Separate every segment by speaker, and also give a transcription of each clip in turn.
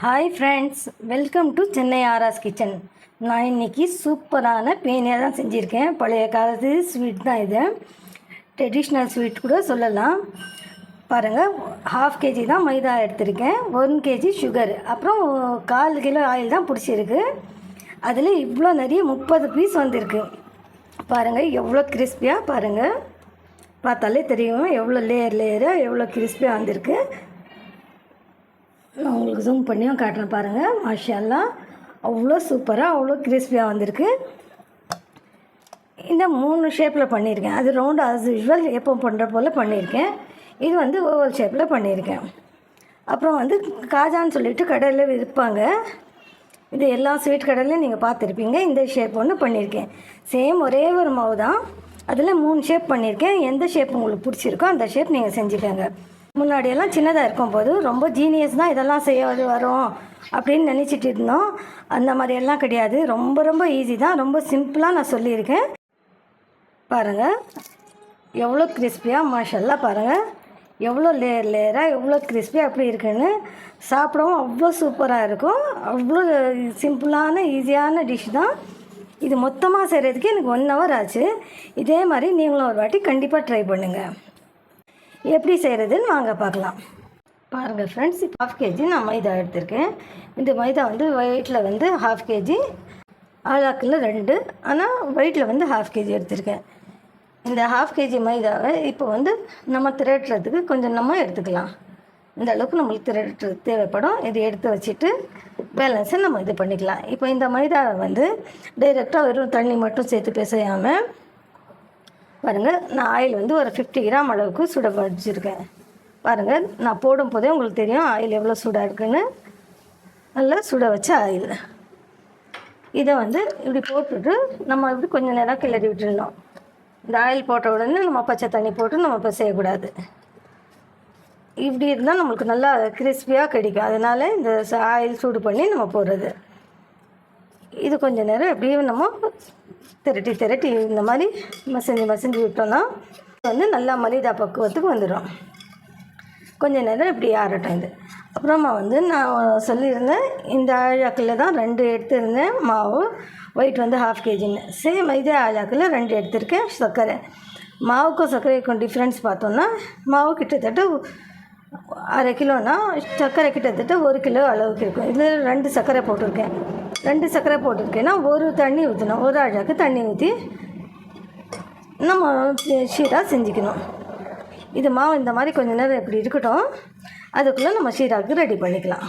Speaker 1: Hi friends welcome to Chennai Aaras kitchen நான் இன்னைக்கு சூப்பரான பேனியாக தான் செஞ்சுருக்கேன். பழைய காலத்து ஸ்வீட் தான் இது. ட்ரெடிஷ்னல் ஸ்வீட் கூட சொல்லலாம். பாருங்கள் ஹாஃப் கேஜி தான் மைதா எடுத்திருக்கேன். ஒன் கேஜி சுகர் அப்புறம் கால் கிலோ ஆயில் தான் பிடிச்சிருக்கு. அதில் இவ்வளோ நிறைய முப்பது பீஸ் வந்திருக்கு. பாருங்கள் எவ்வளோ கிறிஸ்பியாக பாருங்கள் பார்த்தாலே தெரியும் எவ்வளோ லேயர் லேயராக எவ்வளோ கிறிஸ்பியாக வந்திருக்கு. நான் உங்களுக்கு ஜூம் பண்ணியும் காட்டுறேன் பாருங்கள் மாஷால்லா அவ்வளோ சூப்பராக அவ்வளோ கிறிஸ்பியாக வந்திருக்கு. இந்த மூணு ஷேப்பில் பண்ணியிருக்கேன். அது ரவுண்டு ஆஸ் யூஷுவல் எப்போ பண்ணுற போல் பண்ணியிருக்கேன். இது வந்து ஓவல் ஷேப்பில் பண்ணியிருக்கேன். அப்புறம் வந்து காஜான்னு சொல்லிட்டு கடையில் விற்பாங்க. இது எல்லா ஸ்வீட் கடையிலையும் நீங்கள் பார்த்துருப்பீங்க. இந்த ஷேப் ஒன்று பண்ணியிருக்கேன். சேம் ஒரே ஒரு மாவு தான் அதில் மூணு ஷேப் பண்ணியிருக்கேன். எந்த ஷேப் உங்களுக்கு பிடிச்சிருக்கோ அந்த ஷேப் நீங்கள் செஞ்சுக்கோங்க. முன்னாடியெல்லாம் சின்னதாக இருக்கும்போது ரொம்ப ஜீனியஸ் தான் இதெல்லாம் செய்ய வரும் அப்படின்னு நினச்சிட்டு இருந்தோம். அந்த மாதிரியெல்லாம் கிடையாது. ரொம்ப ரொம்ப ஈஸி தான். ரொம்ப சிம்பிளாக நான் சொல்லியிருக்கேன். பாருங்கள் எவ்வளோ கிறிஸ்பியாக மாஷெல்லாம் பாருங்கள் எவ்வளோ லேயர் லேயராக எவ்வளோ கிறிஸ்பியாக அப்படி இருக்குன்னு சாப்பிடவும் அவ்வளோ சூப்பராக இருக்கும். அவ்வளோ சிம்பிளான ஈஸியான டிஷ் தான். இது மொத்தமாக செய்கிறதுக்கு எனக்கு ஒன் ஹவர் ஆச்சு. இதே மாதிரி நீங்களும் ஒரு வாட்டி கண்டிப்பாக ட்ரை பண்ணுங்கள் எப்படி செய்கிறதுன்னு வாங்க பார்க்கலாம். பாருங்கள் ஃப்ரெண்ட்ஸ் இப்போ ஹாஃப் கேஜி நான் மைதா எடுத்திருக்கேன். இந்த மைதா வந்து ஒயிட்டில் வந்து ஹாஃப் கேஜி ஆளாக்கில் ரெண்டு ஆனால் ஒயிட்டில் வந்து ஹாஃப் கேஜி எடுத்திருக்கேன். இந்த ஹாஃப் கேஜி மைதாவை இப்போ வந்து நம்ம திரட்டுறதுக்கு கொஞ்சம் நம்ம எடுத்துக்கலாம். இந்த அளவுக்கு நம்மளுக்கு திரட்டு தேவைப்படும். இது எடுத்து வச்சுட்டு பேலன்ஸை நம்ம இது பண்ணிக்கலாம். இப்போ இந்த மைதாவை வந்து டைரெக்டாக வெறும் தண்ணி மட்டும் சேர்த்து பிசையாமல் பாருங்கள் நான் ஆயில் வந்து ஒரு ஃபிஃப்டி கிராம் அளவுக்கு சுட வச்சுருக்கேன் பாருங்கள் நான் போடும் போதே உங்களுக்கு தெரியும் ஆயில் எவ்வளோ சூடாக இருக்குன்னு. நல்லா சுட வச்ச ஆயில் இதை வந்து இப்படி போட்டுட்டு நம்ம இப்படி கொஞ்சம் நேரம் கிளறி விட்டுடணும் இந்த ஆயில் போட்ட உடனே நம்ம பச்சை தண்ணி போட்டு நம்ம இப்போ செய்யக்கூடாது. இப்படி இருந்தால் நம்மளுக்கு நல்லா கிறிஸ்பியாக கிடைக்கும். அதனால் இந்த ஆயில் சூடு பண்ணி நம்ம போடுறது. இது கொஞ்சம் நேரம் எப்படியும் நம்ம திரட்டி திரட்டி இந்த மாதிரி மசிஞ்சு மசிஞ்சு விட்டோம்னா வந்து நல்லா மலிதா பக்குவத்துக்கு வந்துடும் கொஞ்ச நேரம் இப்படி ஆறட்டும் இது. அப்புறமா வந்து நான் சொல்லியிருந்தேன் இந்த ஆழாக்கில் தான் ரெண்டு எடுத்திருந்தேன் மாவு. ஒயிட் வந்து ஹாஃப் கேஜின்னு சேம் இதே ஆழாக்கில் ரெண்டு எடுத்திருக்கேன் சர்க்கரை. மாவுக்கும் சர்க்கரைக்கும் டிஃப்ரென்ஸ் பார்த்தோன்னா மாவு கிட்டத்தட்ட அரை கிலோனா சர்க்கரை கிட்டத்தட்ட ஒரு கிலோ அளவுக்கு இருக்கும். இதில் ரெண்டு சர்க்கரை போட்டிருக்கேன். ரெண்டு சர்க்கரை போட்டிருக்கேன்னா ஒரு தண்ணி ஊற்றணும் ஒரு அழகு தண்ணி ஊற்றி நம்ம ஷீரா செஞ்சுக்கணும். இது மாவு இந்த மாதிரி கொஞ்ச நேரம் இப்படி இருக்கட்டும் அதுக்குள்ளே நம்ம ஷீராக்கு ரெடி பண்ணிக்கலாம்.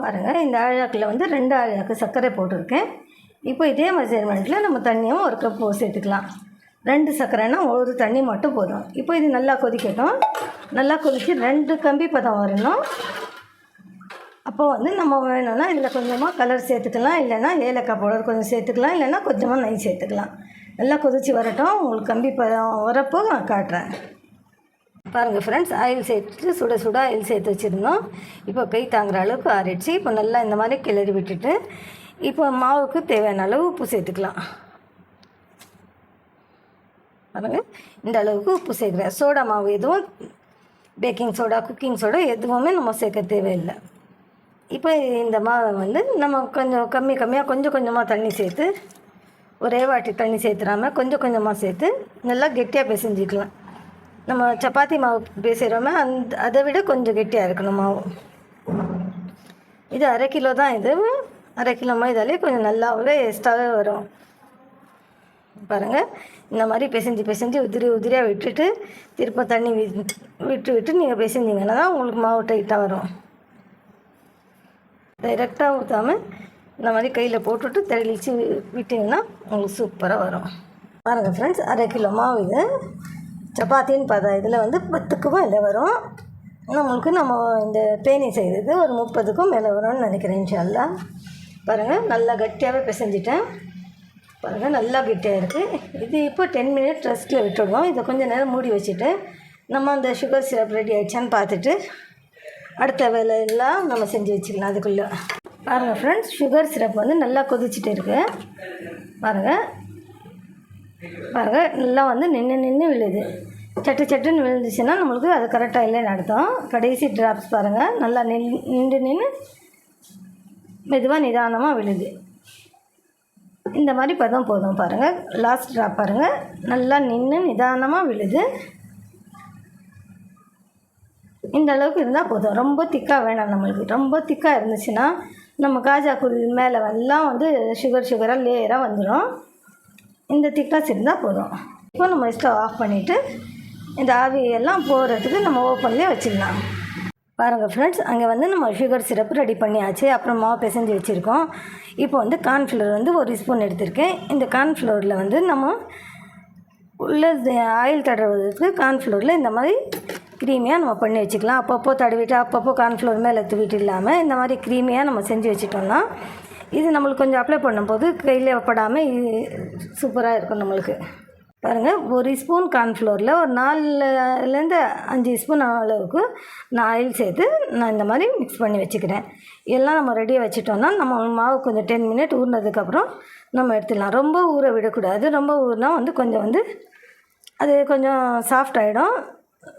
Speaker 1: பாருங்கள் இந்த அழகாக்கில் வந்து ரெண்டு அழகு சர்க்கரை போட்டிருக்கேன். இப்போ இதே மெஷர்மெண்ட்டில் நம்ம தண்ணியும் ஒரு கப் சேர்த்துக்கலாம். ரெண்டு சர்க்கரைனா ஒரு தண்ணி மட்டும் போதும். இப்போ இது நல்லா கொதிக்கட்டும். நல்லா கொதித்து ரெண்டு கம்பி பதம் வரணும். அப்போ வந்து நம்ம வேணும்னா இதில் கொஞ்சமாக கலர் சேர்த்துக்கலாம். இல்லைன்னா ஏலக்காய் பவுடர் கொஞ்சம் சேர்த்துக்கலாம். இல்லைன்னா கொஞ்சமாக நெய் சேர்த்துக்கலாம். நல்லா கொதித்து வரட்டும். உங்களுக்கு கம்பி பதம் வரப்போ நான் காட்டுறேன். பாருங்கள் ஃப்ரெண்ட்ஸ் ஆயில் சேர்த்துட்டு சுட சுட ஆயில் சேர்த்து வச்சுருந்தோம். இப்போ கை தாங்குற அளவுக்கு ஆறிடுச்சு. இப்போ நல்லா இந்த மாதிரி கிளறி விட்டுட்டு இப்போ மாவுக்கு தேவையான அளவு உப்பு சேர்த்துக்கலாம். பாருங்கள் இந்த அளவுக்கு உப்பு சேர்க்குறேன். சோடா மாவு எதுவும் பேக்கிங் சோடா குக்கிங் சோடா எதுவுமே நம்ம சேர்க்க தேவையில்லை. இப்போ இந்த மாவை வந்து நம்ம கொஞ்சம் கம்மி கம்மியாக கொஞ்சம் கொஞ்சமாக தண்ணி சேர்த்து ஒரே வாட்டி தண்ணி சேர்த்துடாமல் கொஞ்சம் கொஞ்சமாக சேர்த்து நல்லா கெட்டியாக பிசைஞ்சிக்கலாம். நம்ம சப்பாத்தி மாவு பேசுகிறோமே அந்த அதை விட கொஞ்சம் கெட்டியாக இருக்கணும் மாவு. இது அரை கிலோ தான் இது. அரை கிலோ மைதாலே கொஞ்சம் நல்லாவே எக்ஸ்ட்ராவே வரும். பாருங்கள் இந்த மாதிரி பிசைஞ்சு பிசைஞ்சு உதிரி உதிரியாக விட்டுட்டு திரும்ப தண்ணி விட்டு விட்டு நீங்கள் பிசைஞ்சிங்கன்னா தான் உங்களுக்கு மாவு டைட்டாக வரும். டைரெக்டாக ஊற்றாமல் இந்த மாதிரி கையில் போட்டுட்டு தெளித்து விட்டிங்கன்னா உங்களுக்கு சூப்பராக வரும். பாருங்கள் ஃப்ரெண்ட்ஸ் அரை கிலோ மாவு இது. சப்பாத்தின்னு பார்த்தா இதில் வந்து பத்துக்கும் இதில் வரும். நம்மளுக்கு நம்ம இந்த பேனி செய்கிறது ஒரு முப்பதுக்கும் மேலே வரும்னு நினைக்கிறேன் இன்ஷால்லா பாருங்கள் நல்லா கட்டியாகவே பிசைஞ்சிட்டேன். பாருங்கள் நல்லா கெட்டியாக இருக்குது இது இப்போ டென் மினிட் ரெஸ்ட்டில் விட்டுடுவோம் இதை கொஞ்சம் நேரம் மூடி வச்சுட்டு நம்ம அந்த சுகர் சிரப் ரெடி ஆகிடுச்சான்னு பார்த்துட்டு அடுத்த வேலையெல்லாம் நம்ம செஞ்சு வச்சுக்கலாம் அதுக்குள்ளே. பாருங்கள் ஃப்ரெண்ட்ஸ் சுகர் சிரப் வந்து நல்லா கொதிச்சுட்டு இருக்கு. பாருங்கள் பாருங்கள் நல்லா வந்து நின்று நின்று விழுது. சட்டு சட்டுன்னு விழுந்துச்சுன்னா நம்மளுக்கு அது கரெக்டாக இல்லைன்னு அர்த்தம். கடைசி ட்ராப்ஸ் பாருங்கள் நல்லா நின் நின்று நின்று மெதுவாக நிதானமாக விழுது. இந்த மாதிரி பதம் போதும் பாருங்கள் லாஸ்ட் ட்ராப் பாருங்கள் நல்லா நின்று நிதானமாக விழுது. இந்த அளவுக்கு இருந்தால் போதும். ரொம்ப திக்காக வேணாம் நம்மளுக்கு. ரொம்ப திக்காக இருந்துச்சுன்னா நம்ம காஜா குருவி மேலே எல்லாம் வந்து சுகர் சுகராக லேயராக வந்துடும் இந்த திக்காஸ் இருந்தால் போதும். இப்போ நம்ம ஸ்டவ் ஆஃப் பண்ணிவிட்டு இந்த ஆவியெல்லாம் போகிறதுக்கு நம்ம ஓப்பன்லேயே வச்சிடலாம். பாருங்கள் ஃப்ரெண்ட்ஸ் அங்கே வந்து நம்ம சுகர் சிரப் ரெடி பண்ணியாச்சு. அப்புறம் மாவு பிசைஞ்சு வச்சுருக்கோம். இப்போ வந்து கார்ன்ஃப்ளவர் வந்து ஒரு ஸ்பூன் எடுத்திருக்கேன். இந்த கார்ன்ஃப்ளவரில் வந்து நம்ம உள்ள ஆயில் தடவுறதுக்கு கார்ன்ஃப்ளவரில் இந்த மாதிரி க்ரீமியாக நம்ம பண்ணி வச்சுக்கலாம். அப்பப்போ தடவிட்டு அப்பப்போ கார்ன்ஃப்ளவர் மேலே தூவிட்டு இல்லாமல் இந்த மாதிரி க்ரீமியாக நம்ம செஞ்சு வச்சுட்டோம்னா இது நம்மளுக்கு கொஞ்சம் அப்ளை பண்ணும்போது கையில் படாமல் சூப்பராக இருக்கும் நம்மளுக்கு. பாருங்கள் ஒரு ஸ்பூன் கார்ன்ஃப்ளோரில் ஒரு நாலுலேருந்து அஞ்சு ஸ்பூன் அளவுக்கு நான் ஆயில் சேர்த்து நான் இந்த மாதிரி மிக்ஸ் பண்ணி வச்சுக்கிறேன். எல்லாம் நம்ம ரெடியாக வச்சுட்டோம்னா நம்ம மாவு கொஞ்சம் டென் மினிட் ஊறினதுக்கப்புறம் நம்ம எடுத்துடலாம். ரொம்ப ஊற விடக்கூடாது. ரொம்ப ஊறினா வந்து கொஞ்சம் வந்து அது கொஞ்சம் சாஃப்ட் ஆகிடும்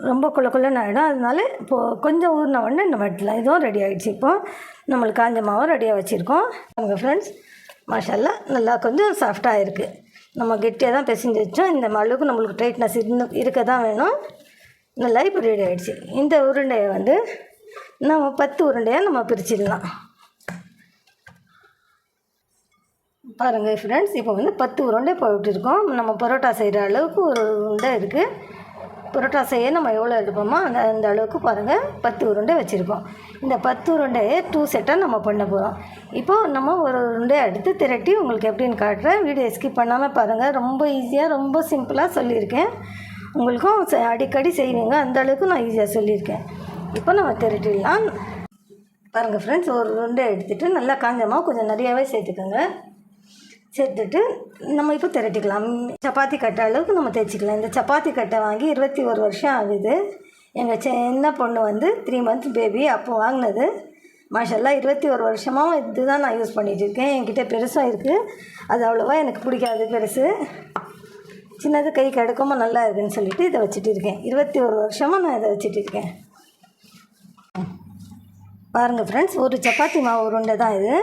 Speaker 1: ரொம்ப குள்ள குள்ளன்னு ஆகிடும் அதனால இப்போது கொஞ்சம் ஊறின உடனே நம்ம எடுத்துலாம் இதுவும் ரெடி ஆகிடுச்சு இப்போது நம்மளுக்கு காஞ்ச மாவும் ரெடியாக வச்சுருக்கோம். உங்கள் ஃப்ரெண்ட்ஸ் மாஷல்லா நல்லா கொஞ்சம் சாஃப்டாக இருக்குது நம்ம கெட்டியாக தான் பிசைஞ்சு வச்சோம். இந்த அளவுக்கு நம்மளுக்கு டைட்னஸ் இருந்து இருக்க தான் வேணும். நல்லா இப்போ ரெடி ஆகிடுச்சு இந்த உருண்டையை வந்து நம்ம பத்து உருண்டையாக நம்ம பிரிச்சிடலாம். பாருங்கள் ஃப்ரெண்ட்ஸ் இப்போ வந்து பத்து உருண்டை போட்டுருக்கோம். நம்ம பரோட்டா செய்கிற அளவுக்கு ஒரு உருண்டை இருக்குது புரோட்டாசையே நம்ம எவ்வளோ எடுப்போமோ அந்த அந்த அளவுக்கு பாருங்கள் பத்து உருண்டை வச்சுருக்கோம். இந்த பத்து உருண்டையை டூ செட்டாக நம்ம பண்ண போகிறோம் இப்போது நம்ம ஒரு உருண்டை எடுத்து திரட்டி உங்களுக்கு எப்படின்னு காட்டுறேன். வீடியோ ஸ்கிப் பண்ணாமல் பாருங்கள் ரொம்ப ஈஸியாக ரொம்ப சிம்பிளாக சொல்லியிருக்கேன். உங்களுக்கும் அடிக்கடி செய்வீங்க. அந்த அளவுக்கு நான் ஈஸியாக சொல்லியிருக்கேன். இப்போ நம்ம திரட்டிடலாம். பாருங்கள் ஃப்ரெண்ட்ஸ் ஒரு உருண்டை எடுத்துகிட்டு நல்லா காஞ்சமாக கொஞ்சம் நிறையாவே சேர்த்துக்கோங்க. சேர்த்துட்டு நம்ம இப்போ திரட்டிக்கலாம். சப்பாத்தி கட்டை அளவுக்கு நம்ம தைச்சிக்கலாம் இந்த சப்பாத்தி கட்டை வாங்கி இருபத்தி ஒரு வருஷம் ஆகுது. எங்கள் சின்ன பொண்ணு வந்து த்ரீ மந்த் பேபி அப்போ வாங்கினது. மாஷல்லா இருபத்தி ஒரு வருஷமாக இதுதான் நான் யூஸ் பண்ணிகிட்டு இருக்கேன். என்கிட்ட பெருசாக இருக்குது அது அவ்வளோவா எனக்கு பிடிக்காது பெருசு. சின்னது கை கிடக்காம நல்லா இருக்குன்னு சொல்லிட்டு இதை வச்சுட்டு இருக்கேன். இருபத்தி ஒரு வருஷமாக நான் இதை வச்சுட்டு இருக்கேன். பாருங்கள் ஃப்ரெண்ட்ஸ் ஒரு சப்பாத்தி மாவு உருண்டை தான் இது.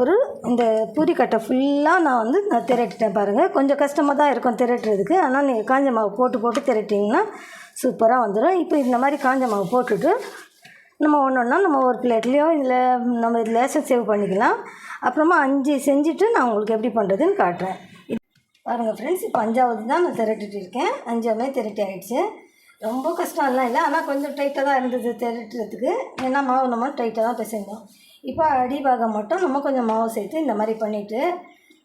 Speaker 1: ஒரு இந்த பூரிக்கட்டை ஃபுல்லாக நான் வந்து நான் திரட்டிட்டேன் பாருங்கள் கொஞ்சம் கஷ்டமாக தான் இருக்கும் திரட்டுறதுக்கு. ஆனால் நீங்கள் காஞ்ச மாவு போட்டு போட்டு திரட்டிங்கன்னா சூப்பராக வந்துடும் இப்போ இந்த மாதிரி காஞ்ச மாவு போட்டுட்டு நம்ம ஒன்று ஒன்றா நம்ம ஒரு பிளேட்லேயோ இல்லை நம்ம இதில் லேசாக சேவ் பண்ணிக்கலாம். அப்புறமா அஞ்சு செஞ்சுட்டு நான் உங்களுக்கு எப்படி பண்ணுறதுன்னு காட்டுறேன். பாருங்கள் ஃப்ரெண்ட்ஸ் இப்போ அஞ்சாவது தான் நான் திரட்டிட்டு இருக்கேன். அஞ்சாவது திரட்டி ஆகிடுச்சு ரொம்ப கஷ்டம்லாம் இல்லை. ஆனால் கொஞ்சம் டைட்டாக தான் இருந்தது திரட்டுறதுக்கு ஏன்னா மாவு நம்ம டைட்டாக தான் பிசைந்தோம். இப்போ அடிபாகம் மட்டும் நம்ம கொஞ்சம் மாவு சேர்த்து இந்த மாதிரி பண்ணிவிட்டு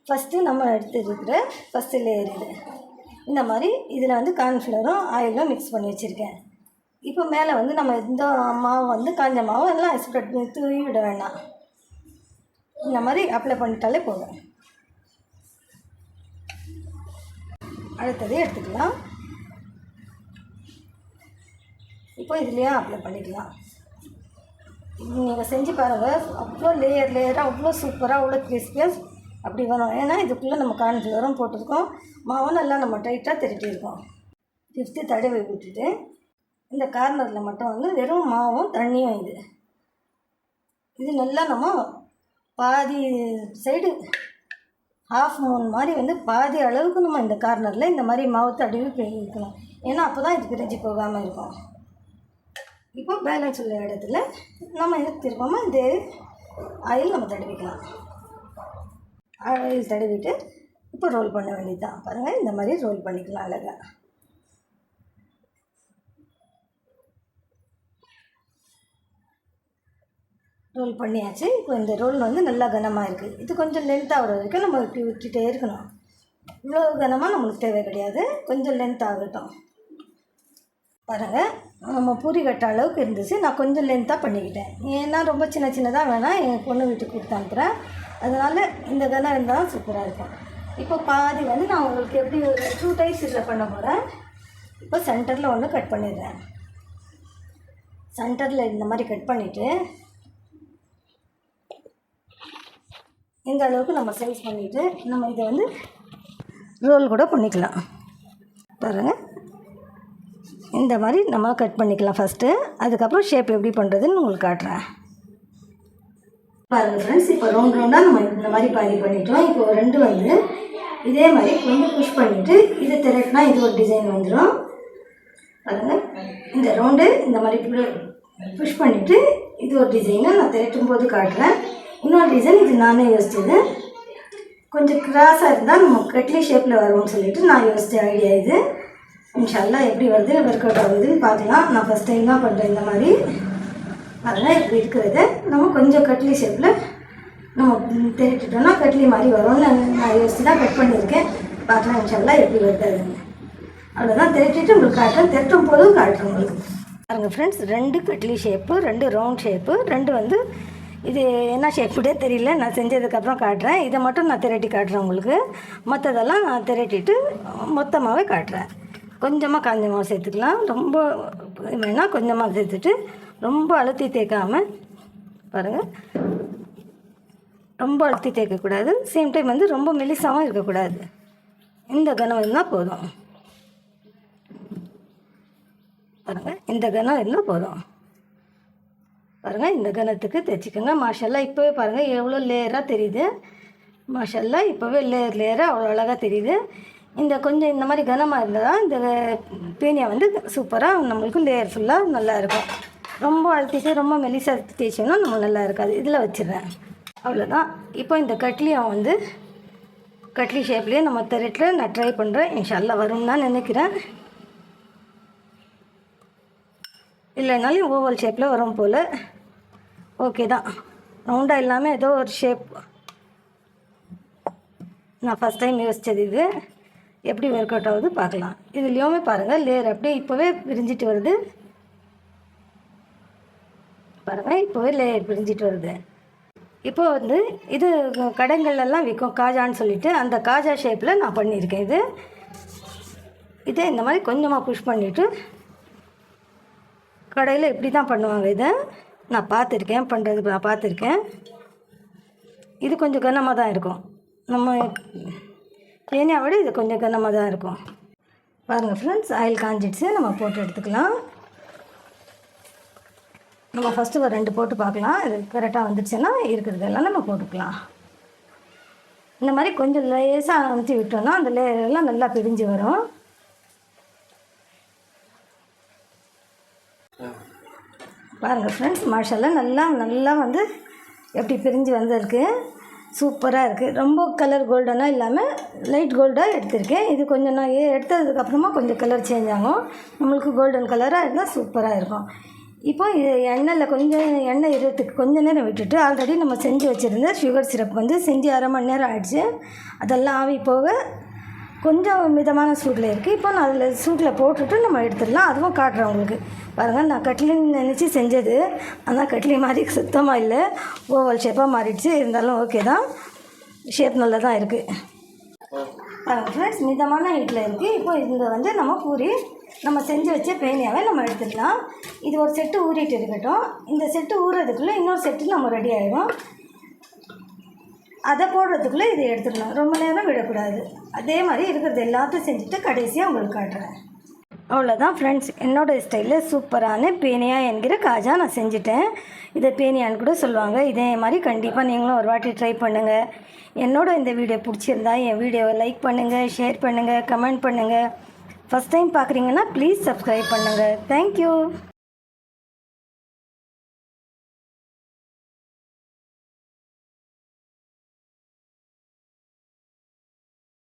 Speaker 1: ஃபஸ்ட்டு நம்ம எடுத்துருக்கிற ஃபஸ்ட்டு லேயர் இது. இந்த மாதிரி இதில் வந்து கார்ன்ஃப்ளவரும் ஆயிலும் மிக்ஸ் பண்ணி வச்சுருக்கேன். இப்போ மேலே வந்து நம்ம எந்த மாவு வந்து காஞ்ச மாவு எல்லாம் ஸ்ப்ரெட் பண்ணி தூவி விட வேண்டாம். இந்த மாதிரி அப்ளை பண்ணிட்டாலே போதும். அடுத்தது எடுத்துக்கலாம். இப்போ இதுலேயே? அப்ளை பண்ணிக்கலாம். நீங்கள் செஞ்சு பாருங்கள் அவ்வளோ லேயர் லேயராக அவ்வளோ சூப்பராக அவ்வளோ கிறிஸ்பியாக அப்படி வரும். ஏன்னா இதுக்குள்ளே நம்ம கார்ன்ஃப்ளவரும் போட்டிருக்கோம். மாவும் நல்லா நம்ம டைட்டாக திரட்டியிருக்கோம் ஃபிஃப்த்து தடவை விட்டுட்டு இந்த கார்னரில் மட்டும் வந்து வெறும் மாவும் தண்ணியும் இது. இது நல்லா நம்ம பாதி சைடு ஹாஃப் மூன் மாதிரி வந்து பாதி அளவுக்கு நம்ம இந்த கார்னரில் இந்த மாதிரி மாவு தடவி வைக்கணும் ஏன்னா அப்போ தான் இது பிரிஞ்சு போகாமல் இருக்கும். இப்போ பேலன்ஸ் உள்ள இடத்துல நம்ம இது திருப்பாமல் இந்த ஆயில் நம்ம தடவிக்கலாம் ஆயில் தடவிட்டு இப்போ ரோல் பண்ண வேண்டியது தான் பாருங்கள் இந்த மாதிரி ரோல் பண்ணிக்கலாம் அழகாக ரோல் பண்ணியாச்சு. இப்போ இந்த ரோல் வந்து நல்லா கனமாக இருக்குது இது கொஞ்சம் லென்த்தாக வர வரைக்கும் நம்ம இப்படி விட்டுட்டே இருக்கணும். இவ்வளோ கனமாக நம்மளுக்கு தேவை கிடையாது. கொஞ்சம் லென்த் ஆகட்டும் பாருங்கள் நம்ம பூரி கட்ட அளவுக்கு இருந்துச்சு. நான் கொஞ்சம் லென்த்தாக பண்ணிக்கிட்டேன். ஏன்னா ரொம்ப சின்ன சின்னதாக வேணாம். எங்கள் பொண்ணு வீட்டுக்கு கொடுத்து அனுப்புகிறேன் அதனால் இந்த இதெல்லாம் இருந்தால் சூப்பராக இருக்கும். இப்போ பாதி வந்து நான் உங்களுக்கு எப்படி ஒரு டூ டைப்ஸ் இதில் பண்ண போகிறேன் இப்போ சென்டரில் ஒன்று கட் பண்ணிடுறேன். சென்டரில் இந்த மாதிரி கட் பண்ணிவிட்டு இந்த அளவுக்கு நம்ம சைஸ் பண்ணிவிட்டு நம்ம இதை வந்து ரோல் கூட பண்ணிக்கலாம். பாருங்கள் இந்த மாதிரி நம்ம கட் பண்ணிக்கலாம் ஃபஸ்ட்டு அதுக்கப்புறம் ஷேப் எப்படி பண்ணுறதுன்னு உங்களுக்கு காட்டுறேன். பாருங்கள் ஃப்ரெண்ட்ஸ் இப்போ ரவுண்ட் ரவுண்டாக நம்ம இந்த மாதிரி பாதி பண்ணிட்டோம் இப்போ ரெண்டு வந்து இதே மாதிரி கொஞ்சம் புஷ் பண்ணிவிட்டு இதை திரட்டினா இது ஒரு டிசைன் வந்துடும் பாருங்கள் இந்த ரவுண்டு இந்த மாதிரி புஷ் பண்ணிவிட்டு இது ஒரு டிசைனை நான் திரட்டும் போது காட்டுறேன். இன்னொரு டிசைன் இது நானே யோசிச்சது. கொஞ்சம் கிராஸாக இருந்தால் நம்ம கட்லி ஷேப்பில் வரும்னு சொல்லிவிட்டு நான் யோசித்த ஐடியா இது. இன்ஷால்லாம் எப்படி வருது? ஒர்க் அவுட் ஆகுதுன்னு பார்க்கலாம் நான் ஃபஸ்ட் டைம் தான் பண்ணுறேன் இந்த மாதிரி. அதெல்லாம் இப்படி இருக்கிறது. நம்ம கொஞ்சம் கட்லி ஷேப்பில் நம்ம தெரிவிட்டுட்டோம்னா கட்லி மாதிரி வரும்னு நான் யோசிச்சு தான் கட் பண்ணியிருக்கேன். பார்க்கலாம் இன்ஷால்லா எப்படி வருது அவ்வளோதான் திரட்டிட்டு உங்களுக்கு காட்டுறேன். திரட்டும் போதும் காட்டுறேன் உங்களுக்கு. பாருங்கள் ஃப்ரெண்ட்ஸ் ரெண்டு கட்லி ஷேப்பு ரெண்டு ரவுண்ட் ஷேப்பு ரெண்டு வந்து இது என்ன ஷேப்புடே தெரியல. நான் செஞ்சதுக்கப்புறம் காட்டுறேன். இதை மட்டும் நான் திரட்டி காட்டுறேன் உங்களுக்கு. மற்றதெல்லாம் நான் திரட்டிட்டு மொத்தமாகவே காட்டுறேன். கொஞ்சமாக காஞ்ச மாவு சேர்த்துக்கலாம். ரொம்ப வேணால் கொஞ்சமாக சேர்த்துட்டு ரொம்ப அழுத்தி தேய்க்காமல் பாருங்கள் ரொம்ப அழுத்தி தேய்க்கக்கூடாது. சேம் டைம் வந்து ரொம்ப மெலிசாகவும் இருக்கக்கூடாது. இந்த கனம் இருந்தால் போதும். பாருங்கள் இந்த கனம் இருந்தால் போதும். பாருங்கள் இந்த கனத்துக்கு தைச்சிக்கோங்க மாஷல்லாம் இப்போவே பாருங்கள் எவ்வளோ லேயராக தெரியுது. மாஷல்லாம் இப்போவே லேயர் லேயராக அவ்வளோ அழகாக தெரியுது. இந்த கொஞ்சம் இந்த மாதிரி கனமாக இருந்தால் தான் இந்த பேனியா வந்து சூப்பராக நம்மளுக்கு லேயர் ஃபுல்லாக நல்லா இருக்கும். ரொம்ப அழுத்திச்சு ரொம்ப மெலிசா தேய்ச்சோம்னா நம்ம நல்லா இருக்காது. இதில் வச்சிடுறேன். அவ்வளோதான் இப்போ இந்த கட்லியும் வந்து கட்லி ஷேப்லேயே நம்ம திரட்டில் நான் ட்ரை பண்ணுறேன் இன்ஷால்லா வரும்னு தான் நினைக்கிறேன். இல்லைனாலும் ஓவல் ஷேப்பில் வரும் போல். ஓகே தான். ரவுண்டாக இல்லாமல் ஏதோ ஒரு ஷேப் நான் ஃபஸ்ட் டைம் யோசித்தது இது. எப்படி ஒர்க் அவுட் ஆகுது பார்க்கலாம் இதுலேயுமே பாருங்கள் லேயர் அப்படியே இப்போவே பிரிஞ்சிட்டு வருது. பாருங்கள் இப்போவே லேயர் பிரிஞ்சிட்டு வருது. இப்போ வந்து இது கடைங்கள்லாம் விற்கும் காஜான்னு சொல்லிட்டு அந்த காஜா ஷேப்பில் நான் பண்ணியிருக்கேன் இது. இதே இந்த மாதிரி கொஞ்சமாக புஷ் பண்ணிவிட்டு கடையில் இப்படி தான் பண்ணுவாங்க இதை. நான் பார்த்துருக்கேன் பண்ணுறது நான் பார்த்துருக்கேன். இது கொஞ்சம் கனமாக தான் இருக்கும். நம்ம ஏனையை விட இது கொஞ்சம் கனமாக தான் இருக்கும். பாருங்கள் ஃப்ரெண்ட்ஸ் ஆயில் காஞ்சிடுச்சு. நம்ம போட்டு எடுத்துக்கலாம். நம்ம ஃபஸ்ட்டு ஒரு ரெண்டு போட்டு பார்க்கலாம். இது கரெக்டாக வந்துடுச்சுன்னா இருக்கிறதெல்லாம் நம்ம போட்டுக்கலாம். இந்த மாதிரி கொஞ்சம் லேசாக அமுத்தி விட்டோம்னா அந்த லேயரெல்லாம் நல்லா பிரிஞ்சு வரும். பாருங்கள் ஃப்ரெண்ட்ஸ் மாஷெல்லாம் நல்லா நல்லா வந்து எப்படி பிரிஞ்சு வந்திருக்கு. சூப்பராக இருக்குது ரொம்ப கலர் கோல்டனாக இல்லாமல் லைட் கோல்டாக எடுத்திருக்கேன். இது கொஞ்சம் நான் ஏ- எடுத்ததுக்கப்புறமா கொஞ்சம் கலர் சேஞ்ச் ஆகும். நம்மளுக்கு கோல்டன் கலராக இருந்தால் சூப்பராக இருக்கும். இப்போ இது எண்ணெயில் கொஞ்சம் எண்ணெய் இருறதுக்கு கொஞ்சம் நேரம் விட்டுட்டு ஆல்ரெடி நம்ம செஞ்சு வச்சுருந்த சுகர் சிரப் வந்து செஞ்சு அரை மணி நேரம் ஆயிடுச்சு. அதெல்லாம் ஆவி போக கொஞ்சம் மிதமான சூட்டில் இருக்குது இப்போ நான் அதில் சூட்டில் போட்டுட்டு நம்ம எடுத்துடலாம். அதுவும் காட்டுறேன் உங்களுக்கு. பாருங்கள் நான் கட்லின்னு நினச்சி செஞ்சது. ஆனால் கட்லி மாதிரி சுத்தமாக இல்லை. ஓவல் ஷேப்பாக மாறிடுச்சு. இருந்தாலும் ஓகே தான். ஷேப் நல்லா தான் இருக்குது பாருங்கள் ஃப்ரெண்ட்ஸ் மிதமான ஹீட்டில் இருக்குது இப்போ இந்த வந்து நம்ம பூரி நம்ம செஞ்சு வச்ச பேனியாவே நம்ம எடுத்துக்கலாம் இது ஒரு செட்டு ஊறிட்டு இருக்கட்டும். இந்த செட்டு ஊறுறதுக்குள்ளே இன்னொரு செட்டு நம்ம ரெடி ஆகிடும் அதை போடுறதுக்குள்ளே இதை எடுத்துக்கலாம். ரொம்ப நேரம் விடக்கூடாது. அதே மாதிரி இருக்கிறது எல்லாத்தையும் செஞ்சுட்டு கடைசியாக உங்களுக்கு காட்டுறேன். அவ்வளோதான் ஃப்ரெண்ட்ஸ் என்னோட ஸ்டைலில் சூப்பரான பேனியா என்கிற காஜா நான் செஞ்சுட்டேன். இதை பேனியான்னு கூட சொல்லுவாங்க. இதே மாதிரி கண்டிப்பாக நீங்களும் ஒரு வாட்டி ட்ரை பண்ணுங்கள் என்னோட இந்த வீடியோ பிடிச்சிருந்தா என் வீடியோவை லைக் பண்ணுங்கள் ஷேர் பண்ணுங்கள் கமெண்ட் பண்ணுங்கள் ஃபஸ்ட் டைம் பார்க்குறீங்கன்னா ப்ளீஸ் சப்ஸ்கிரைப் பண்ணுங்கள் தேங்க்யூ